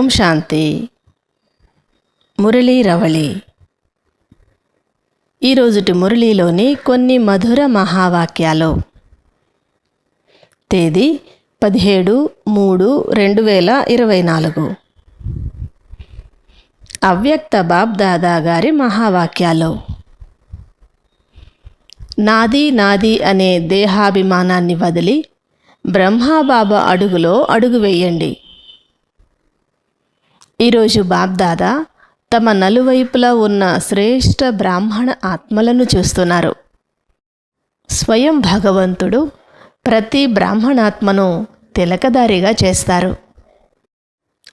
ఓం శాంతి. మురళీ రవళి. ఈరోజుటి మురళీలోని కొన్ని మధుర మహావాక్యాలు. తేదీ పదిహేడు మూడు రెండు వేల ఇరవై నాలుగు. అవ్యక్త బాబ్ దాదా గారి మహావాక్యాలు. నాది నాది అనే దేహాభిమానాన్ని వదిలి బ్రహ్మాబాబా అడుగులో అడుగు వేయండి. ఈరోజు బాబ్దాదా తమ నలువైపులా ఉన్న శ్రేష్ఠ బ్రాహ్మణ ఆత్మలను చూస్తున్నారు. స్వయం భగవంతుడు ప్రతి బ్రాహ్మణాత్మను తిలకదారిగా చేస్తారు.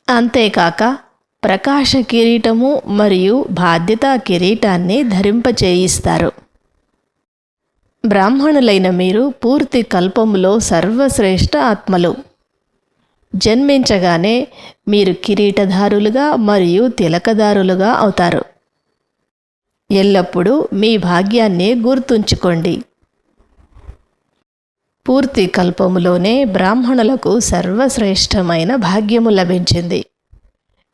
అంతేకాక ప్రకాశ కిరీటము మరియు బాధ్యతా కిరీటాన్ని ధరింపచేయిస్తారు. బ్రాహ్మణులైన మీరు పూర్తి కల్పములో సర్వశ్రేష్ఠ ఆత్మలు. జన్మించగానే మీరు కిరీటధారులుగా మరియు తిలకదారులుగా అవుతారు. ఎల్లప్పుడూ మీ భాగ్యాన్ని గుర్తుంచుకోండి. పూర్తి కల్పములోనే బ్రాహ్మణులకు సర్వశ్రేష్టమైన భాగ్యము లభించింది.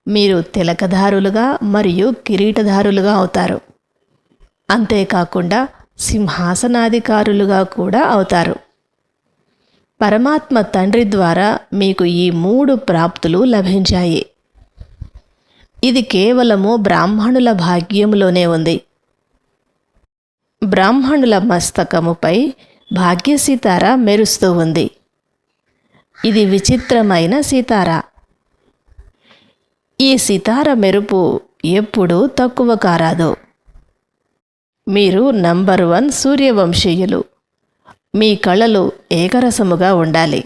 మీరు తిలకదారులుగా మరియు కిరీటధారులుగా అవుతారు. అంతేకాకుండా సింహాసనాధికారులుగా కూడా అవుతారు. పరమాత్మ తండ్రి ద్వారా మీకు ఈ మూడు ప్రాప్తులు లభించాయి. ఇది కేవలము బ్రాహ్మణుల భాగ్యములోనే ఉంది. బ్రాహ్మణుల మస్తకముపై భాగ్య సీతార మెరుస్తూ ఉంది. ఇది విచిత్రమైన సీతార. ఈ సితార మెరుపు ఎప్పుడూ తక్కువ కారాదు. మీరు నంబర్ వన్ సూర్యవంశీయులు. మీ కళలు ఏకరసముగా ఉండాలి.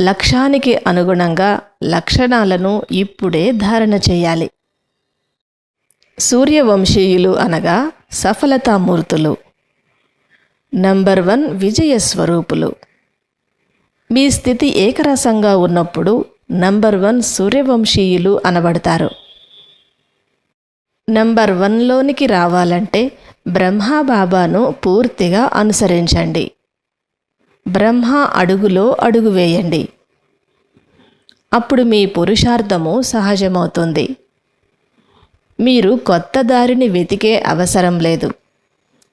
లక్ష్యానికి అనుగుణంగా లక్షణాలను ఇప్పుడే ధారణ చేయాలి. సూర్యవంశీయులు అనగా సఫలతామూర్తులు. నంబర్ వన్ విజయ స్వరూపులు మీ స్థితి ఏకరసంగా ఉన్నప్పుడు నంబర్ వన్ సూర్యవంశీయులు అనబడతారు. నంబర్ వన్లోనికి రావాలంటే బ్రహ్మబాబాను పూర్తిగా అనుసరించండి. బ్రహ్మ అడుగులో అడుగు వేయండి. అప్పుడు మీ పురుషార్థము సహజమవుతుంది. మీరు కొత్త దారిని వెతికే అవసరం లేదు.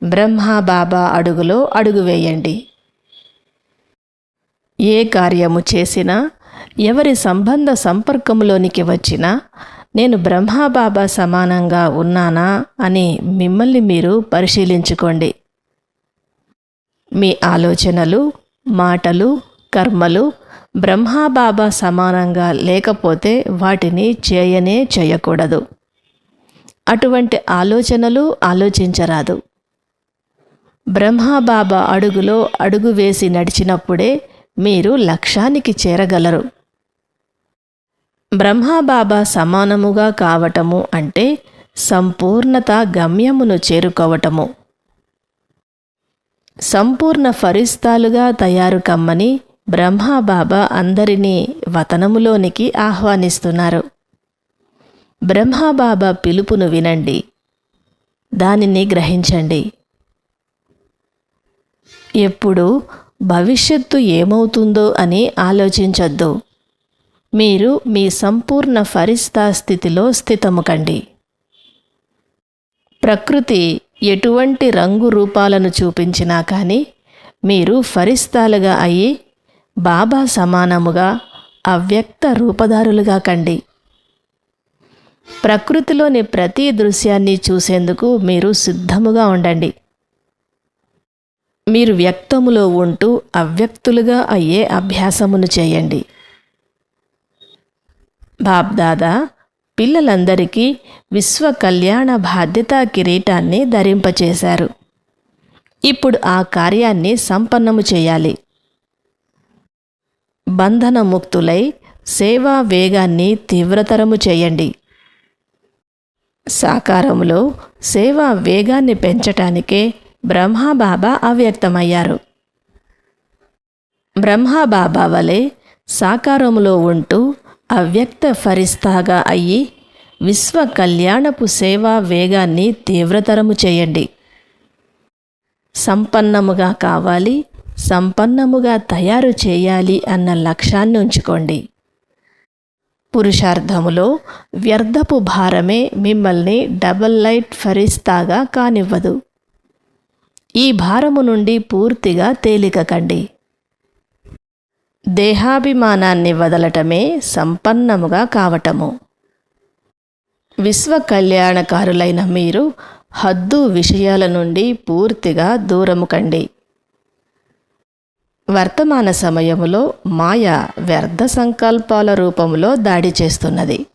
బ్రహ్మ బాబా అడుగులో అడుగు వేయండి. ఏ కార్యము చేసినా ఎవరి సంబంధ సంపర్కంలోనికి వచ్చినా నేను బ్రహ్మబాబా సమానంగా ఉన్నానా అని మిమ్మల్ని మీరు పరిశీలించుకోండి. మీ ఆలోచనలు మాటలు కర్మలు బ్రహ్మబాబా సమానంగా లేకపోతే వాటిని చేయనే చేయకూడదు. అటువంటి ఆలోచనలు ఆలోచించరాదు. బ్రహ్మబాబా అడుగులో అడుగు వేసి నడిచినప్పుడే మీరు లక్ష్యానికి చేరగలరు. బ్రహ్మాబాబా సమానముగా కావటము అంటే సంపూర్ణత గమ్యమును చేరుకోవటము. సంపూర్ణ ఫరిస్తాలుగా తయారు కమ్మని బ్రహ్మాబాబా అందరినీ వతనములోనికి ఆహ్వానిస్తున్నారు. బ్రహ్మాబాబా పిలుపును వినండి. దానిని గ్రహించండి. ఎప్పుడు భవిష్యత్తు ఏమవుతుందో అని ఆలోచించొద్దు. మీరు మీ సంపూర్ణ ఫరిస్తా స్థితిలో స్థితము కండి. ప్రకృతి ఎటువంటి రంగు రూపాలను చూపించినా కానీ మీరు ఫరిస్తాలుగా అయ్యి బాబా సమానముగా అవ్యక్త రూపదారులుగా కండి. ప్రకృతిలోని ప్రతి దృశ్యాన్ని చూసేందుకు మీరు సిద్ధముగా ఉండండి. మీరు వ్యక్తములో ఉంటూ అవ్యక్తులుగా అయ్యే అభ్యాసమును చేయండి. బాబ్దాదా పిల్లలందరికీ విశ్వ కళ్యాణ బాధ్యతా కిరీటాన్ని ధరింపచేశారు. ఇప్పుడు ఆ కార్యాన్ని సంపన్నము చేయాలి. బంధనముక్తులై సేవా వేగాన్ని తీవ్రతరము చేయండి. సాకారములో సేవా వేగాన్ని పెంచటానికే బ్రహ్మాబాబా అవ్యక్తమయ్యారు. బ్రహ్మాబాబా వలె సాకారములో ఉంటూ అవ్యక్త ఫరిస్తాగా అయ్యి విశ్వ కళ్యాణపు సేవా వేగాన్ని తీవ్రతరము చేయండి. సంపన్నముగా కావాలి సంపన్నముగా తయారు చేయాలి అన్న లక్ష్యాన్ని ఉంచుకోండి. పురుషార్థములో వ్యర్థపు భారమే మిమ్మల్ని డబల్ లైట్ ఫరిస్తాగా కానివ్వదు. ఈ భారము నుండి పూర్తిగా తేలికకండి. దేహాభిమానాన్ని వదలటమే సంపన్నముగా కావటము. విశ్వ కళ్యాణకారులైన మీరు హద్దు విషయాల నుండి పూర్తిగా దూరము కండి. వర్తమాన సమయములో మాయ వ్యర్థ సంకల్పాల రూపంలో దాడి చేస్తున్నది.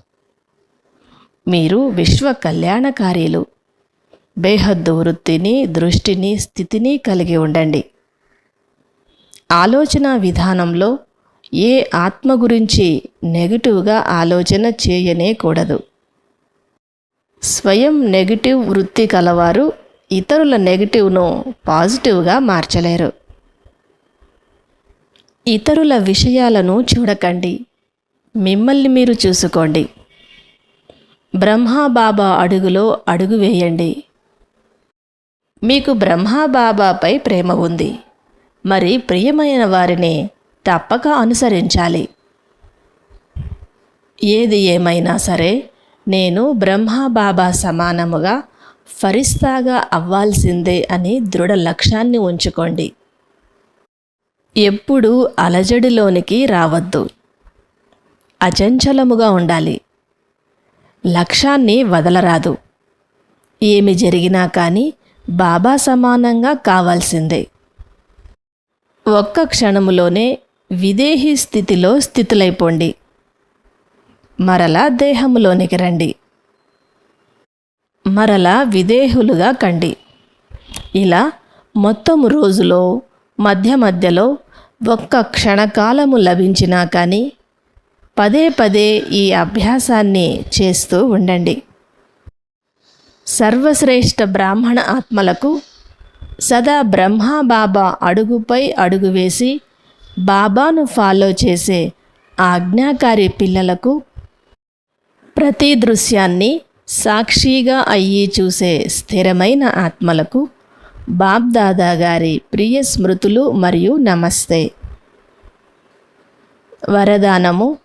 మీరు విశ్వ కళ్యాణకారీలు బేహద్దు వృత్తిని దృష్టిని స్థితిని కలిగి ఉండండి. ఆలోచన విధానంలో ఏ ఆత్మ గురించి నెగిటివ్గా ఆలోచన చేయనేకూడదు స్వయం నెగిటివ్ వృత్తి కలవారు ఇతరుల నెగిటివ్ను పాజిటివ్గా మార్చలేరు. ఇతరుల విషయాలను చూడకండి. మిమ్మల్ని మీరు చూసుకోండి. బ్రహ్మాబాబా అడుగులో అడుగు వేయండి. మీకు బ్రహ్మాబాబాపై ప్రేమ ఉంది. మరి ప్రియమైన వారిని తప్పక అనుసరించాలి. ఏది ఏమైనా సరే నేను బ్రహ్మాబాబా సమానముగా ఫరిస్తాగా అవ్వాల్సిందే అని దృఢ లక్ష్యాన్ని ఉంచుకోండి. ఎప్పుడూ అలజడిలోనికి రావద్దు. అచంచలముగా ఉండాలి. లక్ష్యాన్ని వదలరాదు. ఏమి జరిగినా కానీ బాబా సమానంగా కావాల్సిందే. ఒక్క క్షణములోనే విదేహీ స్థితిలో స్థితులైపోండి. మరలా దేహములోనికి రండి. మరలా విదేహులుగా కండి. ఇలా మొత్తం రోజులో మధ్య మధ్యలో ఒక్క క్షణకాలము లభించినా కానీ పదే పదే ఈ అభ్యాసాన్ని చేస్తూ ఉండండి. సర్వశ్రేష్ఠ బ్రాహ్మణ ఆత్మలకు సదా బ్రహ్మా బాబా అడుగుపై అడుగు వేసి బాబాను ఫాలో చేసే ఆజ్ఞాకారి పిల్లలకు ప్రతి దృశ్యాన్ని సాక్షిగా అయ్యి చూసే స్థిరమైన ఆత్మలకు బాబ్దాదా గారి ప్రియ స్మృతులు మరియు నమస్తే. వరదానము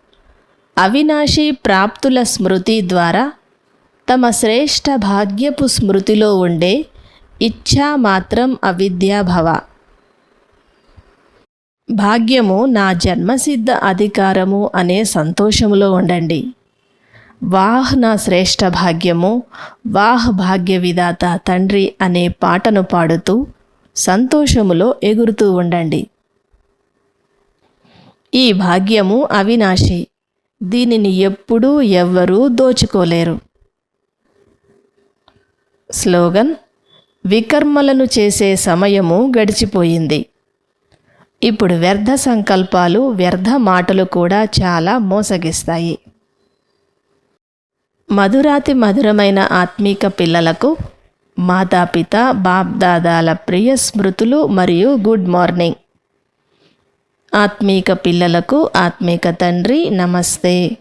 అవినాశి ప్రాప్తుల స్మృతి ద్వారా తమ శ్రేష్ఠ భాగ్యపు స్మృతిలో ఉండే ఇచ్ఛా మాత్రం అవిద్యాభవ భాగ్యము నా జన్మసిద్ధ అధికారము అనే సంతోషములో ఉండండి. వాహ్ నా శ్రేష్ఠ భాగ్యము వాహ్ భాగ్య విధాత తండ్రి అనే పాటను పాడుతూ సంతోషములో ఎగురుతూ ఉండండి. ఈ భాగ్యము అవినాశి దీనిని ఎప్పుడూ ఎవ్వరూ దోచుకోలేరు. స్లోగన్ వికర్మలను చేసే సమయము గడిచిపోయింది. ఇప్పుడు వ్యర్థ సంకల్పాలు వ్యర్థ మాటలు కూడా చాలా మోసగిస్తాయి. మధురాతి మధురమైన ఆత్మీక పిల్లలకు మాతాపిత బాప్దాదాల ప్రియ స్మృతులు మరియు గుడ్ మార్నింగ్. ఆత్మీక పిల్లలకు ఆత్మీక తండ్రి నమస్తే.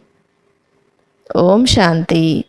ఓం శాంతి.